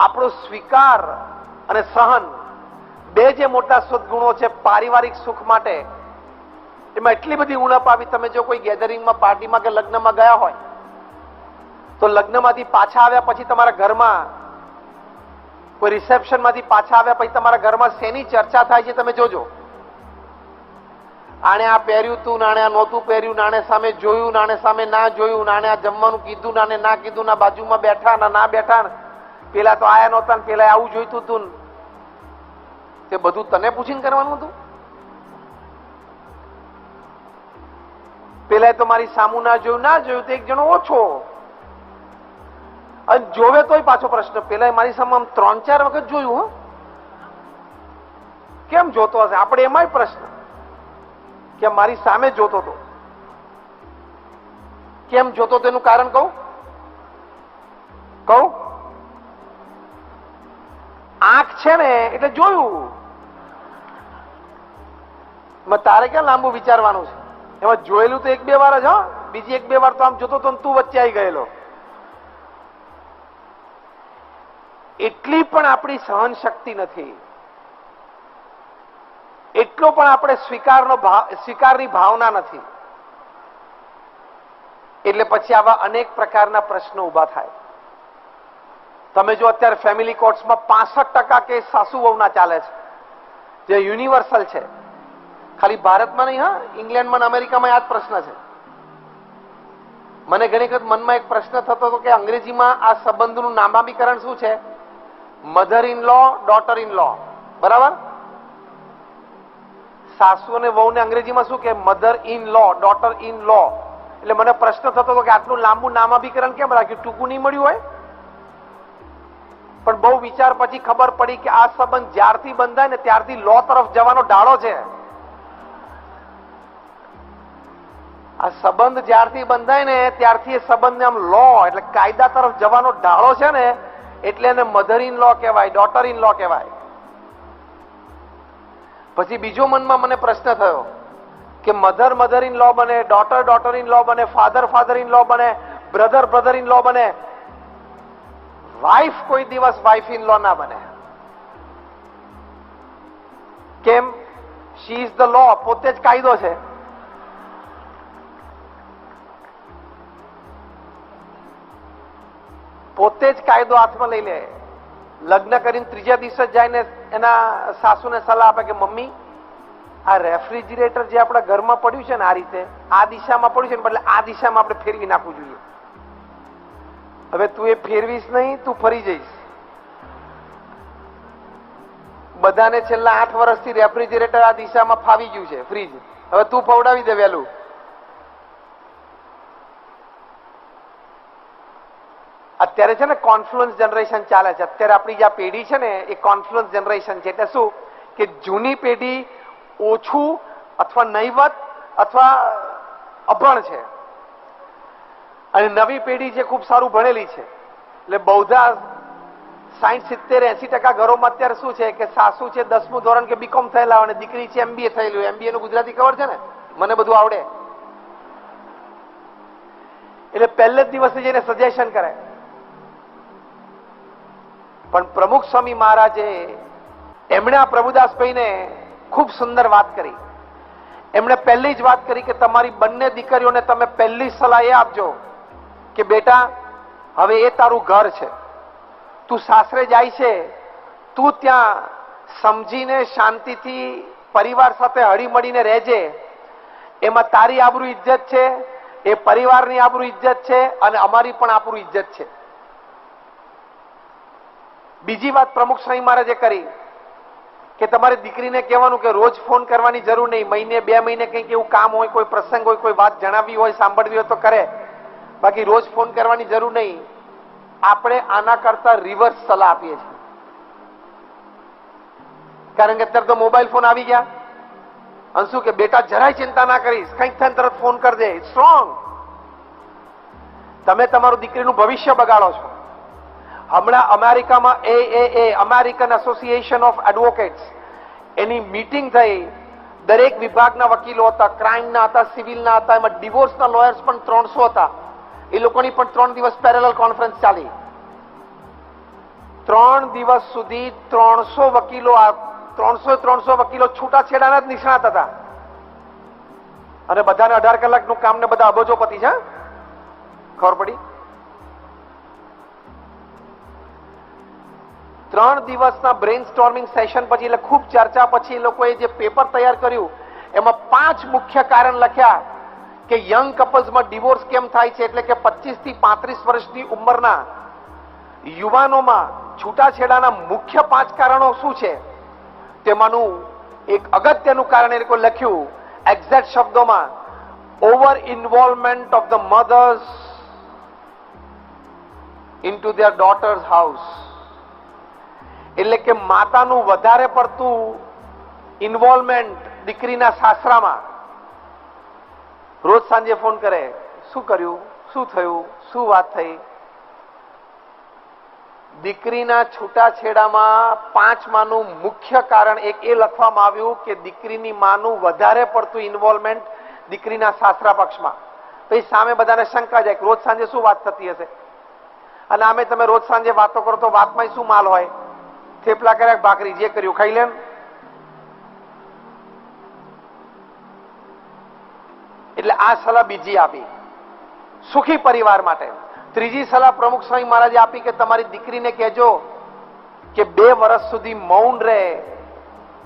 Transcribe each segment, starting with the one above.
આપણો સ્વીકાર અને સહન બે જે મોટા સદગુણો છે પારિવારિક સુખ માટે, એમાં એટલી બધી ઉણપ આવી તમે જો કોઈ ગેધરિંગમાં પાર્ટીમાં કે લગ્નમાં ગયા હોય, તો લગ્નમાંથી પાછા આવ્યા પછી તમારા ઘરમાં, કોઈ રિસેપ્શનમાંથી પાછા આવ્યા પછી તમારા ઘરમાં શેની ચર્ચા થાય છે તમે જોજો. આણે આ પહેર્યું તું, નાણે આ નહોતું પહેર્યું, નાણે સામે જોયું, નાણે સામે ના જોયું, નાણે આ જમવાનું કીધું, નાણે ના કીધું, ના બાજુમાં બેઠા, ના ના બેઠા પેલા તો આયા નહોતા ને પેલા આવું જોઈતું તું ને. તે બધું તને પૂછીને કરવાનું હતું? પેલા તો મારી સામુ ના જોયું ના જોયું, તો એક જણો ઓછો. અને જોવે તોય પાછો પ્રશ્ન. પેલા મારી સામે આમ ત્રણ ચાર વખત જોયું, હો. કેમ જોતો હશે? આપણે એમાંય પ્રશ્ન. કે મારી સામે જોતો હતો. કેમ જોતો તેનું કારણ કહું? કહું? આંખ છે ને, એટલે જોયું. તારે ક્યાં લાંબુ વિચારવાનું છે? એમાં જોયેલું તો એક બે વાર જ, હા. બીજી એક બે વાર તો આમ જોતો તો તું વચ્ચે આવી ગયેલો. એટલી પણ આપણી સહન શક્તિ નથી. એટલો પણ આપણે સ્વીકારનો ભાવ સ્વીકારની ભાવના નથી. એટલે પછી આવા અનેક પ્રકારના પ્રશ્નો ઊભા થાય. તમે જો અત્યારે ફેમિલી કોર્ટ્સમાં પાસઠ ટકા કેસ સાસુ વહુના ચાલે છે, જે યુનિવર્સલ છે. ખાલી ભારતમાં નહીં, હા, ઇંગ્લેન્ડમાં અમેરિકામાં આ જ પ્રશ્ન છે. મને ઘણી વખત મનમાં એક પ્રશ્ન થતો હતો કે અંગ્રેજીમાં આ સંબંધનું નામાભીકરણ શું છે? Mother in law daughter in law બરાબર? સાસુ અને વહુને અંગ્રેજીમાં શું કે? Mother in law daughter in law એટલે મને પ્રશ્ન થતો હતો કે આટલું લાંબુ નામાભીકરણ કેમ રાખ્યું? ટૂંકું નહીં મળ્યું હોય? પણ બહુ વિચાર પછી ખબર પડી કે આ સંબંધ જ્યારથી બંધાય ને ત્યારથી લો તરફ જવાનો ડાળો છે. આ સંબંધ જ્યારથી બંધાય ને ત્યારથી એ સંબંધને આમ લો, એટલે કાયદા તરફ જવાનો ઢાળો છે ને, એટલે એને મધર ઇન લો કહેવાય ડોટર ઇન લો કહેવાય. પછી બીજો મનમાં મને પ્રશ્ન થયો કે મધર મધર ઇન લો બને ડોટર ડોટર ઇન લો બને ફાધર ફાધર ઇન લો બને બ્રધર બ્રધર ઇન લો બને વાઇફ કોઈ દિવસ વાઇફ ઇન લો ના બને. કેમ? શી ઇઝ ધ લો પોતે જ કાયદો છે. પોતે જ કાયદો હાથમાં લઈ લે. લગ્ન કરીને ત્રીજા દિવસે જઈને એના સાસુને સલાહ આપે કે, મમ્મી, આ રેફ્રિજરેટર જે આપણા ઘરમાં પડ્યું છે ને આ રીતે, આ દિશામાં પડ્યું છે ને બદલે આ દિશામાં આપણે ફેરવી નાખવું જોઈએ. હવે તું એ ફેરવીશ નહીં, તું ફરી જઈશ. બધાને છેલ્લા આઠ વર્ષથી રેફ્રિજરેટર આ દિશામાં ફાવી ગયું છે, ફ્રીજ. હવે તું ફવડાવી દે વહેલું. અત્યારે છે ને કોન્ફ્લુઅન્સ જનરેશન ચાલે છે. અત્યારે આપણી જે આ પેઢી છે ને, એ કોન્ફ્લુઅન્સ જનરેશન છે. એટલે શું? કે જૂની પેઢી ઓછું અથવા નહીવત અથવા અભણ છે. અને નવી પેઢી છે, ખૂબ સારું ભણેલી છે. એટલે બૌધા સાઈઠ સિત્તેર, એસી ટકા ઘરોમાં અત્યારે શું છે કે સાસુ છે દસમું ધોરણ કે બીકોમ થયેલા અને દીકરી છે એમબીએ થયેલું એમબીએ નું ગુજરાતી ખબર છે ને? મને બધું આવડે. એટલે પહેલે જ દિવસે જઈને સજેશન કરે. પણ પ્રમુખ સ્વામી મહારાજે એમણે આ પ્રભુદાસ ભાઈને ખૂબ સુંદર વાત કરી. એમણે પહેલી જ વાત કરી કે તમારી બંને દીકરીઓને તમે પહેલી સલાહ એ આપજો કે બેટા, હવે એ તારું ઘર છે. તું સાસરે જાય છે, તું ત્યાં સમજીને શાંતિથી પરિવાર સાથે હળીમળીને રહેજે. એમાં તારી આબરૂ ઇજ્જત છે, એ પરિવારની આબરૂ ઇજ્જત છે અને અમારી પણ આબરૂ ઇજ્જત છે. બીજી વાત પ્રમુખ સ્વામી મહારાજે કરી કે તમારે દીકરીને કહેવાનું કે રોજ ફોન કરવાની જરૂર નહીં. મહિને, બે મહિને કંઈક એવું કામ હોય, કોઈ પ્રસંગ હોય, કોઈ વાત જણાવી હોય, સાંભળવી હોય તો કરે. બાકી રોજ ફોન કરવાની જરૂર નહીં. આપણે આના કરતા રિવર્સ સલાહ આપીએ છીએ. કારણ કે અત્યારે તો મોબાઈલ ફોન આવી ગયા. અને શું કે, બેટા, જરાય ચિંતા ના કરીશ. કંઈક થાય તરત ફોન કરી દે. સ્ટ્રોંગ તમે તમારું દીકરીનું ભવિષ્ય બગાડો છો. હમણાં અમેરિકામાં A A A American association of advocates any meeting થઈ. દરેક વિભાગના વકીલો હતા ક્રાઇમના હતા સિવિલના હતા, એમાં ડિવોર્સના લોયર્સ પણ ત્રણસો હતા. એ લોકોની પણ ત્રણ દિવસ પેરેલલ કોન્ફરન્સ ચાલી. ત્રણ દિવસ સુધી ત્રણસો વકીલો ત્રણસો ત્રણસો વકીલો છૂટાછેડાના જ નિષ્ણાત હતા. અને બધાને અઢાર કલાકનું કામ ને બધા અબોજોપતિ છે? ખબર પડી? ત્રણ દિવસના બ્રેન સ્ટોર્મિંગ સેશન પછી, એટલે ખૂબ ચર્ચા પછી એ લોકોએ જે પેપર તૈયાર કર્યું, એમાં પાંચ મુખ્ય કારણ લખ્યા. કે યંગ કપલ્સમાં ડિવોર્સ કેમ થાય છે? એટલે કે પચીસથી પાંત્રીસ વર્ષની ઉંમરના યુવાનોમાં છૂટાછેડાના મુખ્ય પાંચ કારણો શું છે? તેમાંનું એક અગત્યનું કારણ એ લોકો લખ્યું એક્ઝેક્ટ શબ્દોમાં over involvement of the mothers into their daughters house એટલે કે માતાનું વધારે પડતું ઇન્વોલ્વમેન્ટ દીકરીના સાસરામાં. રોજ સાંજે ફોન કરે, શું કર્યું? શું થયું? શું વાત થઈ? દીકરીના છૂટાછેડામાં પાંચ માનું મુખ્ય કારણ એક એ લખવામાં આવ્યું કે દીકરીની માનું વધારે પડતું ઇન્વોલ્વમેન્ટ દીકરીના સાસરા પક્ષમાં. પછી સામે બધાને શંકા જાય રોજ સાંજે શું વાત થતી હશે? અને આમે તમે રોજ સાંજે વાતો કરો તો વાતમાં શું માલ હોય? થેપલા કર્યા ભાખરી? જે કર્યું, ખાઈ લે એટલે આ સલાહ બીજી આપી. સુખી પરિવાર માટે. ત્રીજી સલાહ પ્રમુખ સ્વામી મહારાજે આપી કે તમારી દીકરીને કહેજો કે બે વર્ષ સુધી મૌન રહે.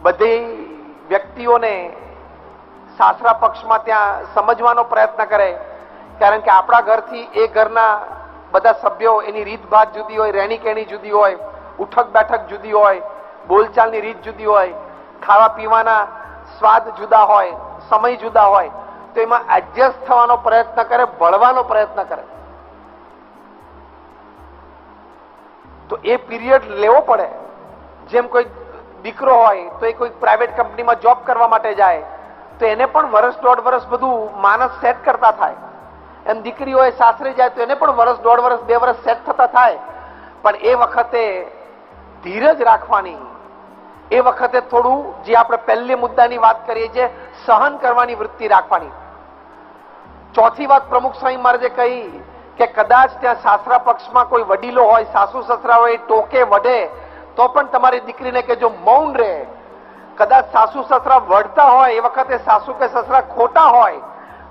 બધી વ્યક્તિઓને સાસરા પક્ષમાં ત્યાં સમજવાનો પ્રયત્ન કરે. કારણ કે આપણા ઘરથી એ ઘરના બધા સભ્યો એની રીતભાત જુદી હોય રહેણી કહેણી જુદી હોય ઉઠક બેઠક જુદી હોય, બોલચાલની રીત જુદી હોય ખાવા પીવાના સ્વાદ જુદા હોય, સમય જુદા હોય. તો એમાં એડજસ્ટ થવાનો પ્રયત્ન કરે, ભળવાનો પ્રયત્ન કરે. તો એ પીરિયડ લેવો પડે. જેમ કોઈ દીકરો હોય, તો એ કોઈ પ્રાઇવેટ કંપનીમાં જોબ કરવા માટે જાય, તો એને પણ વર્ષ દોઢ વર્ષ બધું માનસ સેટ કરતા થાય. એમ દીકરી હોય સાસરે જાય, તો એને પણ વર્ષ દોઢ વર્ષ બે વર્ષ સેટ થતા થાય. પણ એ વખતે ધીરજ રાખવાની. એ વખતે થોડું જે આપણે પહેલી મુદ્દાની વાત કરીએ છીએ સહન કરવાની વૃત્તિ રાખવાની. ચોથી વાત પ્રમુખ સ્વામી મહારાજે કહી કે કદાચ ત્યાં સાસરા પક્ષમાં કોઈ વડીલો હોય, સાસુ સસરા હોય, ટોકે વઢે, તો પણ તમારી દીકરીને કે જો મૌન રહે. કદાચ સાસુ સસરા વઢતા હોય, એ વખતે સાસુ કે સસરા ખોટા હોય,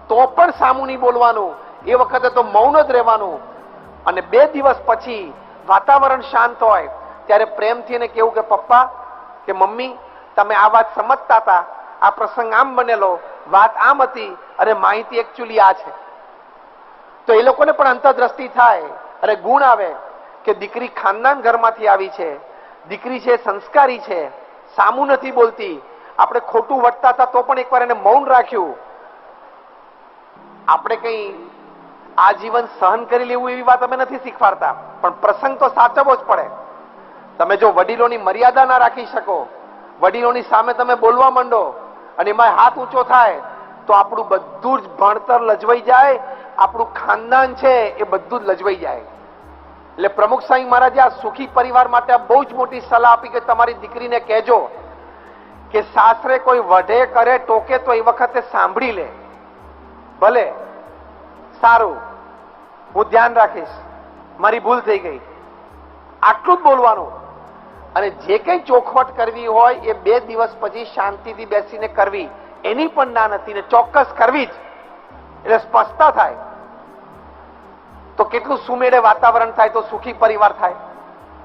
તો પણ સામું નહીં બોલવાનું. એ વખતે તો મૌન જ રહેવાનું. અને બે દિવસ પછી વાતાવરણ શાંત હોય, ત્યારે પ્રેમથી એને કેવું કે, પપ્પા, કે મમ્મી, તમે આ વાત સમજતા હતા. આ પ્રસંગ આમ બનેલો. વાત આમ હતી અને માહિતી એકચ્યુઅલી આ છે. તો એ લોકોને પણ અંતરદ્રષ્ટિ થાય, અને ગુણ આવે કે દીકરી ખાનદાન ઘરમાંથી આવી છે, દીકરી છે, સંસ્કારી છે, સામું નથી બોલતી. આપણે ખોટું વટતા હતા તો પણ એકવાર એને મૌન રાખ્યું. આપણે કઈ જીવન સહન કરી લેવું એવી વાત અમે નથી શીખવાડતા, પણ પ્રસંગ તો સાચવવો જ પડે. તમે જો વડીલોની મર્યાદા ના રાખી શકો, વડીલોની સામે તમે બોલવા માંડો અને એમાં હાથ ઊંચો થાય, તો આપણું બધું જ ભણતર લજવાઈ જાય, આપણું ખાનદાન છે એ બધું જ લજવાઈ જાય. એટલે પ્રમુખ સાંઈ મહારાજે આ સુખી પરિવાર માટે બહુ જ મોટી સલાહ આપી કે તમારી દીકરીને કહેજો કે સાસરે કોઈ વઢે કરે, ટોકે તો એ વખતે સાંભળી લે. ભલે, સારું, હું ધ્યાન રાખીશ, મારી ભૂલ થઈ ગઈ. આટલું જ બોલવાનું. અને જે કંઈ ચોખવટ કરવી હોય એ બે દિવસ પછી શાંતિથી બેસીને કરવી, એની પણ ના નથી ને ચોક્કસ કરવી જ. એટલે સ્પષ્ટતા થાય. તો કેટલું સુમેળે વાતાવરણ થાય તો સુખી પરિવાર થાય.